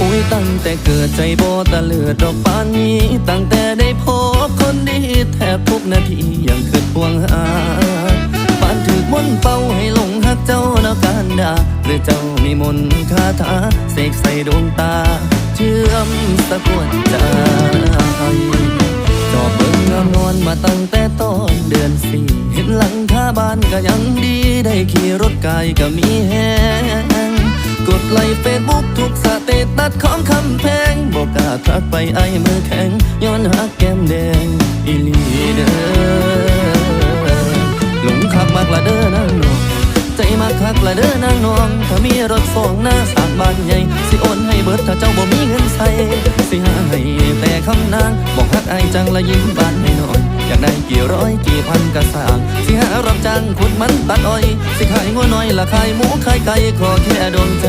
อุ้ยตั้งแต่เกิดใจโบตะเลือดดอกปานนี้ ตั้งแต่ได้พบคนดีแทบทุกนาทียังเกิดพวงหาปานถือมนเป่าให้หลงหักเจ้านาการดา หรือเจ้ามีมนคาถาเสกใส่ดวงตา เชื่อมสะกดใจจอบเบิ่งงามนอนมาตั้งแต่ต้นเดือนสี่เห็นหลังคาบ้านก็ยังดีได้ขี่รถไกลก็มีแฮงกดไลค์เฟซบุ๊กทุ กสเตตัสของคำแพงบอกกาทักไปไอ้มือแข็ง ย้อนหักแก้มแดงอีลีเดอหลงคักมากละเด้อนางนอง ใจมากคักละเด้อนางนอง ถ้ามีรถสองหน้าสามบ้านใหญ่ สิโอนให้เบิดถ้าเจ้าบ่มีเงินใส่สิหาให้แต่คำนาง บอกฮักไอ้จังละยิ้มบานให้หน่อยอยากได้กี่ร้อยกี่พันกระสางสิหารับจ้างขุดมันตัดอ้อย สิขายงัวน้อยละขายหมูขายไก่ขอแค่โดนใจ